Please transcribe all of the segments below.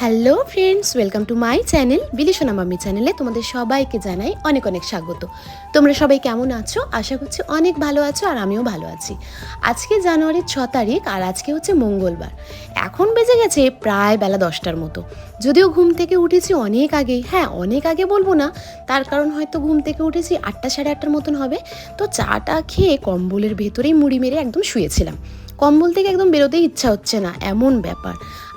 Hello friends, welcome to my channel বিলিশনা mummy চ্যানেলে তোমাদের সবাইকে জানাই অনেক অনেক স্বাগত। তোমরা সবাই কেমন আছো? আশা করছি অনেক ভালো আছো আর আমিও ভালো আছি। আজকে জানুয়ারির ছ তারিখ আর আজকে হচ্ছে মঙ্গলবার। এখন বেজে গেছে প্রায় বেলা দশটার মতো। যদিও ঘুম থেকে উঠেছি অনেক আগেই। হ্যাঁ অনেক আগে বলব না, তার কারণ হয়তো ঘুম থেকে উঠেছি আটটা সাড়ে আটটার মতন হবে। তো চাটা খেয়ে কম্বলের ভেতরেই মুড়ি মেরে একদম শুয়েছিলাম। কম্বল থেকে একদম বেরোতেই ইচ্ছা হচ্ছে না, এমন ব্যাপার।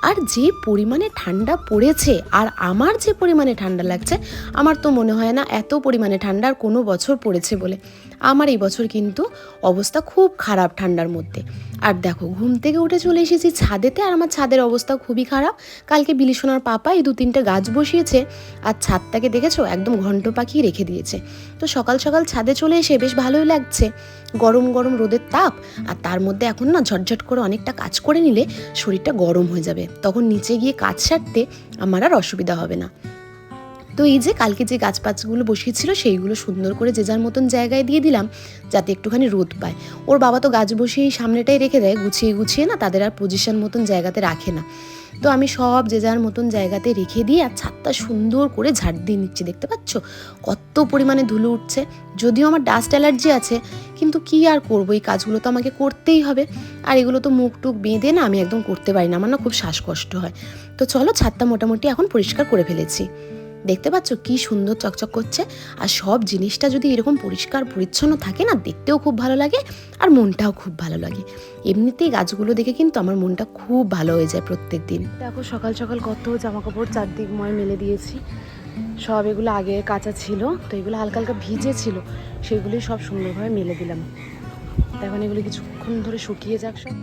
আর যে পরিমাণে ঠান্ডা পড়েছে, আর আমার যে পরিমাণে ঠান্ডা লাগছে, আমার তো মনে হয় না এত পরিমাণে ঠান্ডা আর কোনো বছর পড়েছে বলে। আমার এই বছর কিন্তু অবস্থা খুব খারাপ ঠান্ডার মধ্যে। আর দেখো, ঘুম থেকে উঠে চলে এসেছি ছাদেতে, আর আমার ছাদের অবস্থা খুবই খারাপ। কালকে বিলিসোনার পাপা এই দু তিনটে গাছ বসিয়েছে, আর ছাদটাকে দেখেছ? একদম ঘন্ট পাখি রেখে দিয়েছে। তো সকাল সকাল ছাদে চলে এসে বেশ ভালোই লাগছে। গরম গরম রোদের তাপ, আর তার মধ্যে এখন না ঝটঝট করে অনেকটা কাজ করে নিলে শরীরটা গরম হয়ে যাবে। তখন নিচে গিয়ে কাজ সারতে আমার আর অসুবিধা হবে না। তো এই যে কালকে যে গাছপাছগুলো বসিয়েছিল সেইগুলো সুন্দর করে যে যার মতন জায়গায় দিয়ে দিলাম, যাতে একটুখানি রোদ পায়। ওর বাবা তো গাছ বসিয়ে সামনেটাই রেখে দেয়, গুছিয়ে গুছিয়ে না তাদের আর পজিশন মতন জায়গাতে রাখে না। তো আমি সব যে যার মতন জায়গাতে রেখে দিয়ে আর ছাদটা সুন্দর করে ঝাড় দিয়ে নিচ্ছি, দেখতে পাচ্ছ? কত পরিমাণে ধুলো উঠছে। যদিও আমার ডাস্ট অ্যালার্জি আছে, কিন্তু কি আর করব? এই কাজগুলো তো আমাকে করতেই হবে। আর এগুলো তো মুখ টুক বেঁধে না আমি একদম করতে পারি না, আমার না খুব শ্বাসকষ্ট হয়। তো চলো ছাদটা মোটামুটি এখন পরিষ্কার করে ফেলেছি। দেখতে পাচ্ছ কি সুন্দর চকচক করছে। আর সব জিনিসটা যদি এরকম পরিষ্কার পরিচ্ছন্ন থাকে না, দেখতেও খুব ভালো লাগে আর মনটাও খুব ভালো লাগে। এমনিতেই গাছগুলো দেখে কিন্তু আমার মনটা খুব ভালো হয়ে যায় প্রত্যেক দিন দেখো, সকাল সকাল কত জামা কাপড় চারদিক ময় মেলে দিয়েছি। সব এগুলো আগে কাঁচা ছিল, তো এগুলো হালকা হালকা ভিজে ছিল, সেগুলোই সব সুন্দরভাবে মেলে দিলাম। এখন এগুলো কিছুক্ষণ ধরে শুকিয়ে যাক সব।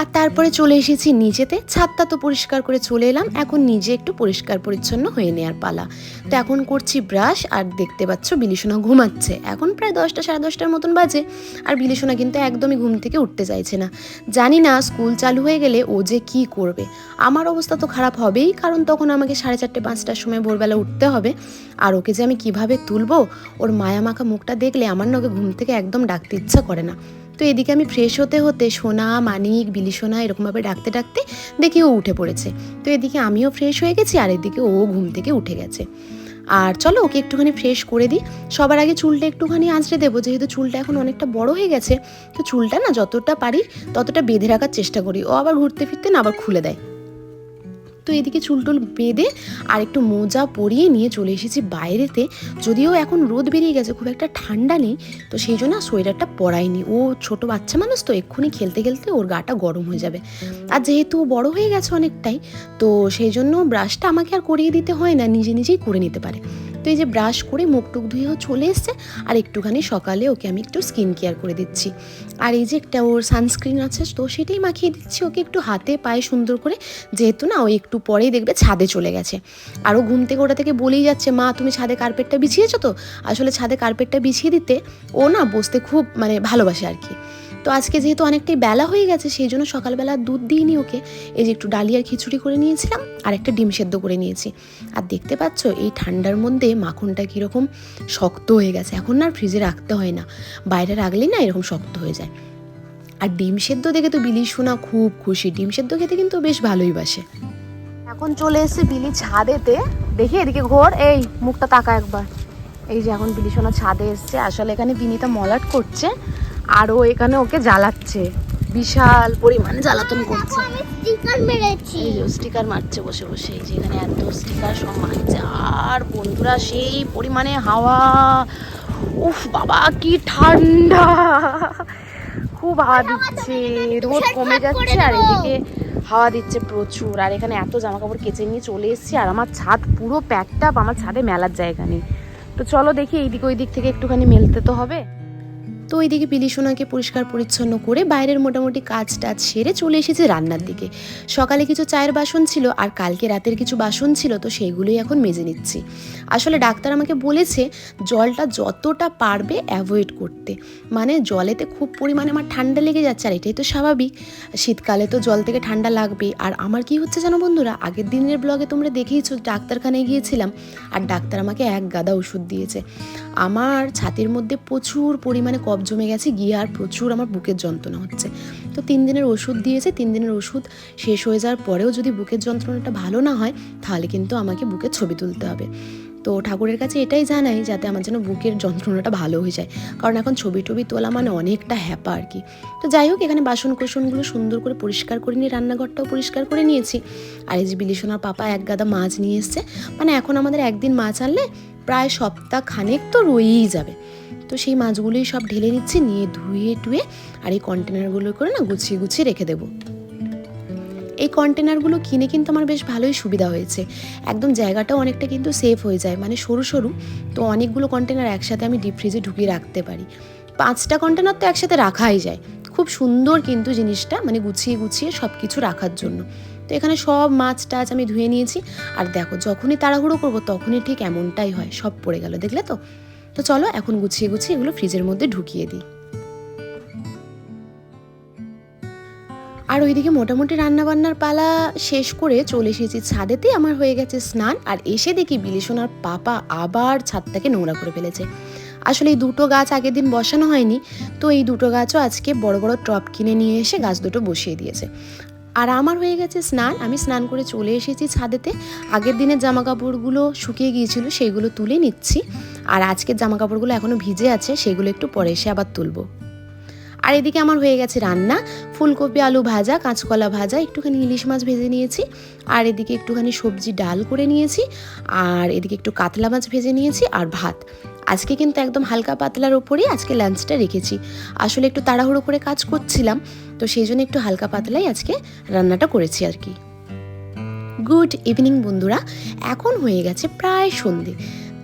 আর তারপরে চলে এসেছি নিচেতে ছাদটা তো পরিষ্কার করে চলে এলাম, এখন নিজে একটু পরিষ্কার পরিচ্ছন্ন হয়ে নেওয়ার পালা। তো এখন করছি ব্রাশ আর দেখতে পাচ্ছ বিলিসোনা ঘুমাচ্ছে। এখন প্রায় দশটা, সাড়ে দশটার মতন বাজে আর বিলিসোনা কিন্তু একদমই ঘুম থেকে উঠতে চাইছে না। জানি না স্কুল চালু হয়ে গেলে ও যে কি করবে। আমার অবস্থা তো খারাপ হবেই, কারণ তখন আমাকে সাড়ে চারটে, পাঁচটার সময় ভোরবেলা উঠতে হবে। আর ওকে যে আমি কীভাবে তুলবো, ওর মায়া মাখা মুখটা দেখলে আমার না ওকে ঘুম থেকে একদম ডাকতে ইচ্ছা করে না। তো এদিকে আমি ফ্রেশ হতে হতে সোনা, মানিক, বিলিসোনা এরকমভাবে ডাকতে ডাকতে দেখি ও উঠে পড়েছে। তো এদিকে আমিও ফ্রেশ হয়ে গেছি আর এদিকে ও ঘুম থেকে উঠে গেছে। আর চলো ওকে একটুখানি ফ্রেশ করে দিই। সবার আগে চুলটা একটুখানি আঁচড়ে দেবো, যেহেতু চুলটা এখন অনেকটা বড় হয়ে গেছে, তো চুলটা না যতটা পারি ততটা বেঁধে রাখার চেষ্টা করি। ও আবার ঘুরতে ফিরতে না আবার খুলে দেয়। তো এদিকে চুল টুল বেঁধে আর একটু মোজা পরিয়ে নিয়ে চলে এসেছি বাইরেতে। যদিও এখন রোদ বেরিয়ে গেছে, খুব একটা ঠান্ডা নেই, তো সেই জন্য সোয়েটারটা পরাইনি। ও ছোট বাচ্চা মানুষ তো, এক্ষুনি খেলতে খেলতে ওর গাটা গরম হয়ে যাবে। আর যেহেতু বড় হয়ে গেছে অনেকটাই, তো সেই জন্য ব্রাশটা আমাকে আর করিয়ে দিতে হয় না, নিজে নিজেই করে নিতে পারে। তো এই যে ব্রাশ করে মুখ টুক ধুয়েও চলে এসছে, আর একটুখানি সকালে ওকে আমি একটু স্কিন কেয়ার করে দিচ্ছি। আর এই যে একটা ওর সানস্ক্রিন আছে, তো সেটাই মাখিয়ে দিচ্ছি। ওকে একটু হাতে পায়ে সুন্দর করে, যেহেতু না ও একটু পরেই দেখবে ছাদে চলে গেছে। আর ও ঘুম থেকে ওটা থেকে বলেই যাচ্ছে, মা, তুমি ছাদে কার্পেটটা বিছিয়েছো তো? আসলে ছাদে কার্পেটটা বিছিয়ে দিতে ও না বসতে খুব মানে ভালোবাসে আর কি। তো আজকে যেহেতু অনেকটাই বেলা হয়ে গেছে, সেই জন্য সকালবেলা দুধ দিইনি ওকে। এই যে একটু ডালিয়ার খিচুড়ি করে নিয়েছিলাম, আর একটা ডিম সেদ্ধ করে নিয়েছি। আর দেখতে পাচ্ছ, এই ঠান্ডার মধ্যে মাখনটা কীরকম শক্ত হয়ে গেছে। এখন না ফ্রিজে রাখতে হয় না। বাইরে রাখলেই না এরকম শক্ত হয়ে যায়। আর ডিম সেদ্ধ দেখে তো বিলি শোনা খুব খুশি। ডিম সেদ্ধ খেতে কিন্তু বেশ ভালোই বাসে। এখন চলে এসেছে বিলি ছাদেতে। দেখি এদিকে ঘোর। এই, মুখটা তাকা একবার। এই যে এখন বিলি সোনা ছাদে এসছে। আসলে এখানে বিনিতা মলাট করছে। আর ও এখানে ওকে জ্বালাচ্ছে। বিশাল পরিমাণ জ্বালাতন করছে। স্টিকার মেরেছি। বসে বসে। এই যে এত স্টিকার সব মারছে আর বন্ধুরা সেই পরিমাণে হাওয়া। উফ বাবা কি ঠান্ডা। খুব হাওয়া দিচ্ছে। রোদ কমে যাচ্ছে আর এদিকে হাওয়া দিচ্ছে প্রচুর। আর এখানে এত জামা কাপড় কেচে নিয়ে চলে এসেছি। আর আমার ছাদ পুরো প্যাকটা আমার ছাদে মেলার জায়গা নেই। তো চলো দেখি এইদিক ওই দিক থেকে একটুখানি মেলতে তো হবে। তো ওইদিকে পিলিসোনাকে পরিষ্কার পরিচ্ছন্ন করে বাইরের মোটামুটি কাজ টাজ সেরে চলে এসেছে রান্নার দিকে। সকালে কিছু চায়ের বাসন ছিল আর কালকে রাতের কিছু বাসন ছিল, তো সেইগুলোই এখন মেজে নিচ্ছি। আসলে ডাক্তার আমাকে বলেছে জলটা যতটা পারবে অ্যাভয়েড করতে। মানে জলেতে খুব পরিমাণে আমার ঠান্ডা লেগে যাচ্ছে আর এটাই তো স্বাভাবিক। শীতকালে তো জল থেকে ঠান্ডা লাগবেই আর আমার কি হচ্ছে জানো বন্ধুরা, আগের দিনের ব্লগে তোমরা দেখেইছো, ডাক্তারখানায় গিয়েছিলাম আর ডাক্তার আমাকে এক গাদা ওষুধ দিয়েছে। আমার ছাতির মধ্যে প্রচুর পরিমাণে কফ জমে গেছে, গিয়ে আর প্রচুর আমার বুকের যন্ত্রণা হচ্ছে। তো তিন দিনের ওষুধ দিয়েছে, তিন দিনের ওষুধ শেষ হয়ে যাওয়ার পরেও যদি বুকের যন্ত্রণাটা ভালো না হয়, তাহলে কিন্তু আমাকে বুকের ছবি তুলতে হবে। তো ঠাকুরের কাছে এটাই জানাই, যাতে আমার যেন বুকের যন্ত্রণাটা ভালো হয়ে যায়। কারণ এখন ছবি টবি তোলা মানে অনেকটা হ্যাপা আর কি। তো যাই হোক, এখানে বাসন কোসনগুলো সুন্দর করে পরিষ্কার করে নিয়ে, রান্নাঘরটাও পরিষ্কার করে নিয়েছি। আর এই যে বিলিসোনার পাপা এক গাদা মাছ নিয়ে এসছে মানে এখন আমাদের একদিন মাছ আনলে প্রায় সপ্তাহ খানেক তো রয়েই যাবে। তো সেই মাছগুলোই সব ঢেলে নিচ্ছি, নিয়ে ধুয়ে টুয়ে আর এই কন্টেনারগুলো করে না গুছিয়ে গুছিয়ে রেখে দেবো। এই কন্টেনারগুলো কিনে কিন্তু আমার বেশ ভালোই সুবিধা হয়েছে। একদম জায়গাটাও অনেকটা কিন্তু সেফ হয়ে যায় মানে সরু সরু। তো অনেকগুলো কন্টেনার একসাথে আমি ডিপ ফ্রিজে ঢুকিয়ে রাখতে পারি। পাঁচটা কন্টেনার তো একসাথে রাখাই যায়। খুব সুন্দর কিন্তু জিনিসটা মানে গুছিয়ে গুছিয়ে সব কিছু রাখার জন্য। তো এখানে সব মাছ টাছ আমি ধুয়ে নিয়েছি। আর দেখো, যখনই তাড়াহুড়ো করব তখনই ঠিক এমনটাই হয়, সব পড়ে গেল, দেখলে তো? তো চলো এখন গুছিয়ে গুছিয়ে এগুলো ফ্রিজের মধ্যে ঢুকিয়ে দিই। আর ওইদিকে মোটামুটি রান্নাবান্নার পালা শেষ করে চলে এসেছি ছাদেতে, আমার হয়ে গেছে স্নান, আর এসে দেখি বিলিসোনার পাপা আবার ছাদটাকে নোংরা করে ফেলেছে। আসলে এই দুটো গাছ আগের দিন বসানো হয়নি, তো এই দুটো গাছও আজকে বড় বড় টপ কিনে নিয়ে এসে গাছ দুটো বসিয়ে দিয়েছে। আর আমার হয়ে গেছে স্নান, আমি স্নান করে চলে এসেছি ছাদেতে, আগের দিনের জামা কাপড়গুলো শুকিয়ে গিয়েছিল, সেইগুলো তুলে নিচ্ছি। আর আজকের জামা কাপড়গুলো এখনও ভিজে আছে, সেগুলো একটু পরে এসে আবার তুলবো। আর এদিকে আমার হয়ে গেছে রান্না, ফুলকপি, আলু ভাজা, কাঁচকলা ভাজা, একটুখানি ইলিশ মাছ ভেজে নিয়েছি, আর এদিকে একটুখানি সবজি ডাল করে নিয়েছি, আর এদিকে একটু কাতলা মাছ ভেজে নিয়েছি, আর ভাত। আজকে কিন্তু একদম হালকা পাতলার ওপরেই আজকে লাঞ্চটা রেখেছি। আসলে একটু তাড়াহুড়ো করে কাজ করছিলাম, তো সেই জন্য একটু হালকা পাতলাই আজকে রান্নাটা করেছি আর কি। গুড ইভিনিং বন্ধুরা, এখন হয়ে গেছে প্রায় সন্ধে।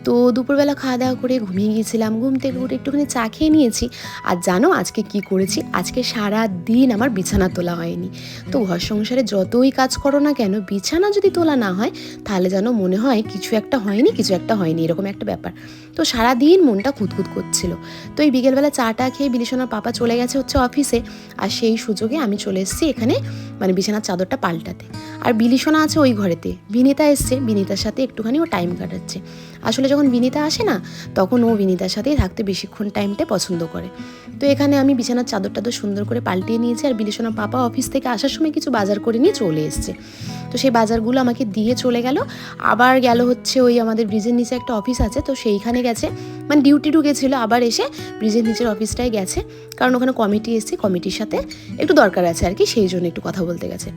তো দুপুরবেলা খাওয়া দাওয়া করে ঘুমিয়ে গিয়েছিলাম। ঘুম থেকে উঠে একটুখানি চা খেয়ে নিয়েছি। আর জানো আজকে কি করেছি? আজকে সারা দিন আমার বিছানা তোলা হয়নি। তো ঘর সংসারে যতই কাজ করো না কেন, বিছানা যদি তোলা না হয়, তাহলে যেন মনে হয় কিছু একটা হয়নি, কিছু একটা হয়নি, এরকম একটা ব্যাপার। তো সারা দিন মনটা খুঁতখুত করছিল। তো এই বিকেলবেলা চাটা খেয়ে বিলিসোনার পাপা চলে গেছে হচ্ছে অফিসে। আর সেই সুযোগে আমি চলে এসেছি এখানে মানে বিছানার চাদরটা পাল্টাতে। আর বিলিসোনা আছে ওই ঘরেতে। বিনিতা এসছে। বিনিতার সাথে একটুখানি ও টাইম কাটাচ্ছে। আসলে যখন বিনিতা আসে না, তখন ও বিনিতার সাথেই থাকতে বেশিক্ষণ টাইমটা পছন্দ করে। তো এখানে আমি বিছানার চাদর টাদর সুন্দর করে পাল্টিয়ে নিয়েছি আর বিলিসোনা পাপা অফিস থেকে আসার সময় কিছু বাজার করে নিয়ে চলে এসছে। তো সেই বাজারগুলো আমাকে দিয়ে চলে গেল। আবার গেল হচ্ছে ওই আমাদের ব্রিজের নিচে একটা অফিস আছে, তো সেইখানে গেছে। মানে ডিউটি ঢুকেছিল, আবার এসে ব্রিজের নিচের অফিসটায় গেছে। কারণ ওখানে কমিটি এসছে কমিটির সাথে একটু দরকার আছে আর কি, সেই জন্য একটু কথা বলতে গেছে।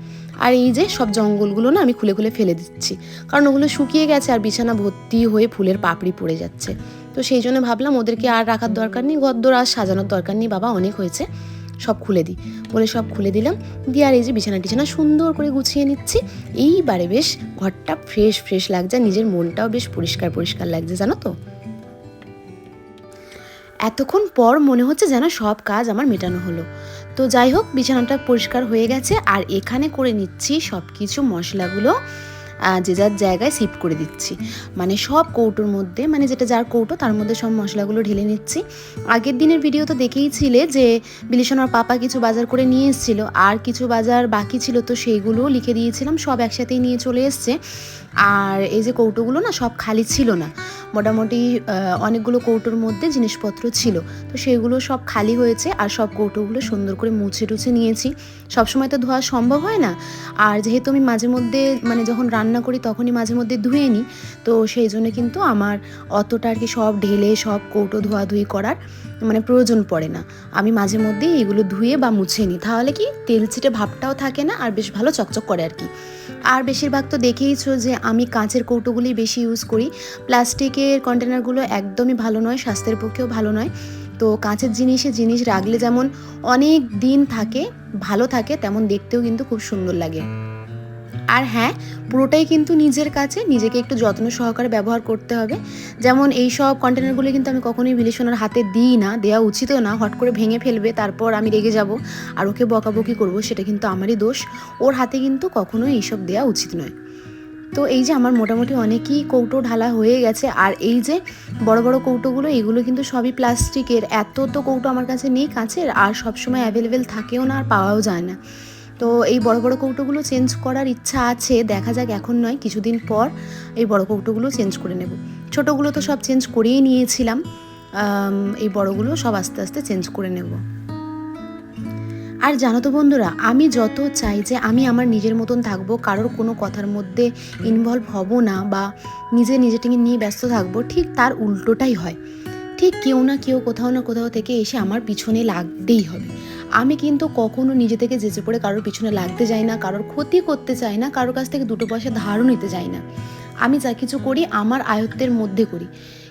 আর এই যে সব জঙ্গলগুলো না আমি খুলে খুলে ফেলে দিচ্ছি। কারণ ওগুলো শুকিয়ে গেছে আর বিছানা ভর্তি হয়ে ফুলের পাপড়ি পড়ে যাচ্ছে। তো সেই জন্য ভাবলাম ওদেরকে আর রাখার দরকার নেই, গদ্দর আর সাজানোর দরকার নেই, বাবা অনেক হয়েছে, সব খুলে দিই। বলে সব খুলে দিলাম, দিয়ে আর এই যে বিছানা টিছানা সুন্দর করে গুছিয়ে নিচ্ছি। এইবারে বেশ ঘরটা ফ্রেশ ফ্রেশ লাগছে নিজের মনটাও বেশ পরিষ্কার পরিষ্কার লাগছে, জানো তো। এতক্ষণ পর মনে হচ্ছে যেন সব কাজ আমার মেটানো হলো। তো যাই হোক, বিছানাটা পরিষ্কার হয়ে গেছে, আর এখানে করে নিচ্ছি সব কিছু মশলাগুলো। যে যার জায়গায় শিফট করে দিচ্ছি। মানে সব কৌটোর মধ্যে মানে যেটা যার কৌটো, তার মধ্যে সব মশলাগুলো ঢেলে নিচ্ছি। আগের দিনের ভিডিও তো দেখেইছিলে যে বিলিশনার পাপা কিছু বাজার করে নিয়ে এসেছিল। আর কিছু বাজার বাকি ছিল, তো সেইগুলোও লিখে দিয়েছিলাম, সব একসাথেই নিয়ে চলে এসছে। আর এই যে কৌটোগুলো না, সব খালি ছিল না। মোটামুটি অনেকগুলো কৌটোর মধ্যে জিনিসপত্র ছিল। তো সেগুলো সব খালি হয়েছে, আর সব কৌটোগুলো সুন্দর করে মুছে টুছে নিয়েছি। সবসময় তো ধোয়া সম্ভব হয় না। আর যেহেতু আমি মাঝে মধ্যে মানে যখন রান্না করি তখনই মাঝে মধ্যে ধুয়ে নিই। তো সেই জন্য কিন্তু আমার অতটা আর কি সব ঢেলে, সব কৌটো ধোয়াধুয়ি করার মানে প্রয়োজন পড়ে না। আমি মাঝে মধ্যেই এগুলো ধুয়ে বা মুছে নিই। তাহলে কি তেল ছিটে ভাবটাও থাকে না, আর বেশ ভালো চকচক করে আর কি। আর বেশিরভাগ তো দেখেইছো যে আমি কাঁচের কৌটোগুলি বেশি ইউজ করি। প্লাস্টিকের কন্টেনারগুলো একদমই ভালো নয়, স্বাস্থ্যের পক্ষেও ভালো নয়। তো কাঁচের জিনিসে জিনিস রাখলে যেমন অনেক দিন থাকে, ভালো থাকে, তেমন দেখতেও কিন্তু খুব সুন্দর লাগে। আর হ্যাঁ পুরোটাই কিন্তু নিজের কাছে, নিজেকে একটু যত্ন সহকারে ব্যবহার করতে হবে। যেমন এই সব কন্টেনারগুলো কিন্তু আমি কখনোই বিলিশনার হাতে দিই না, দেওয়া উচিতও না। হট করে ভেঙে ফেলবে, তারপর আমি রেগে যাব আর ওকে বকাবকি করব, সেটা কিন্তু আমারই দোষ। ওর হাতে কিন্তু কখনোই এইসব দেওয়া উচিত নয়। তো এই যে আমার মোটামুটি অনেকই কৌটো ঢালা হয়ে গেছে, আর এই যে বড় বড় কৌটোগুলো, এগুলো কিন্তু সবই প্লাস্টিকের এত তো কৌটো আমার কাছে নেই কাছের, আর সবসময় অ্যাভেলেবেল থাকেও না আর পাওয়াও যায় না। তো এই বড় বড় কৌটোগুলো চেঞ্জ করার ইচ্ছা আছে, দেখা যাক এখন নয়, কিছুদিন পর এই বড় কৌটোগুলো চেঞ্জ করে নেব। ছোটোগুলো তো সব চেঞ্জ করেই নিয়েছিলাম এই বড়গুলো সব আস্তে আস্তে চেঞ্জ করে নেব। আর জানো তো বন্ধুরা, আমি যত চাই যে আমি আমার নিজের মতন থাকব, কারোর কোনো কথার মধ্যে ইনভলভ হব না বা নিজে নিজেটাকে নিয়ে ব্যস্ত থাকব, ঠিক তার উল্টোটাই হয়। ঠিক কেউ না কেউ কোথাও না কোথাও থেকে এসে আমার পিছনে লাগতেই হবে। আমি কিন্তু কখনো নিজে থেকে যেচে পড়ে কারোর পিছনে লাগতে যাই না, কারোর ক্ষতি করতে চাই না, কারোর কাছ থেকে দুটো পয়সা ধারও নিতে যাই না। আমি যা কিছু করি, আমার আয়ত্তের মধ্যে করি।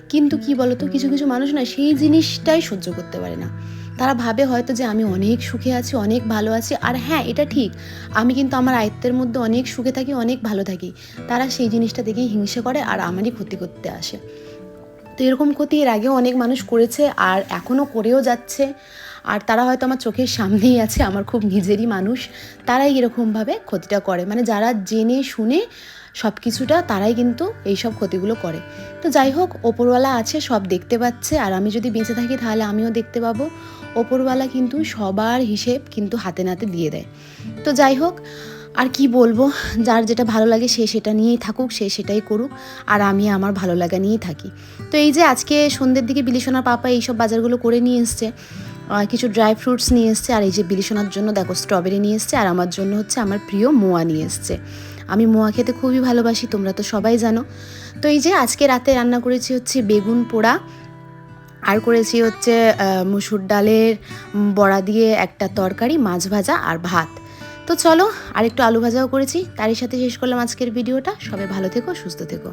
কিন্তু কি বলতো, কিছু কিছু মানুষ না সেই জিনিসটাই সহ্য করতে পারে না। তারা ভাবে হয়তো যে আমি অনেক সুখে আছি, অনেক ভালো আছি, আর হ্যাঁ এটা ঠিক। আমি কিন্তু আমার আয়ত্তের মধ্যে অনেক সুখে থাকি, অনেক ভালো থাকি। তারা সেই জিনিসটা দেখেই হিংসে করে আর আমারই ক্ষতি করতে আসে। তো এরকম ক্ষতি এর আগেও অনেক মানুষ করেছে আর এখনও করেও যাচ্ছে। আর তারা হয়তো আমার চোখের সামনেই আছে, আমার খুব নিজেরই মানুষ, তারাই এরকমভাবে ক্ষতিটা করে। মানে যারা জেনে শুনে সব কিছুটা তারাই কিন্তু এইসব ক্ষতিগুলো করে। তো যাই হোক, ওপরওয়ালা আছে, সব দেখতে পাচ্ছে, আর আমি যদি বেঁচে থাকি তাহলে আমিও দেখতে পাবো। ওপরওয়ালা কিন্তু সবার হিসেব কিন্তু হাতে নাতে দিয়ে দেয়। তো যাই হোক, আর কি বলব? যার যেটা ভালো লাগে সে সেটা নিয়েই থাকুক, সে সেটাই করুক, আর আমি আমার ভালো লাগা নিয়েই থাকি। তো এই যে আজকে সন্ধ্যের দিকে বিলিসোনার পাপা এইসব বাজারগুলো করে নিয়ে এসছে কিছু ড্রাই ফ্রুটস নিয়ে এসছে, আর এই যে বিলিসোনার জন্য দেখো স্ট্রবেরি নিয়ে এসছে, আর আমার জন্য হচ্ছে আমার প্রিয় মোয়া নিয়ে এসছে। আমি মোয়া খেতে খুবই ভালোবাসি, তোমরা তো সবাই জানো। তো এই যে আজকে রাতে রান্না করেছি হচ্ছে বেগুন পোড়া, আর করেছি হচ্ছে মুসুর ডালের বড়া দিয়ে একটা তরকারি, মাছ ভাজা আর ভাত। তো চলো আর একটু আলু ভাজাও করেছি। তারই সাথে শেষ করলাম আজকের ভিডিওটা। সবাই ভালো থেকো, সুস্থ থেকো।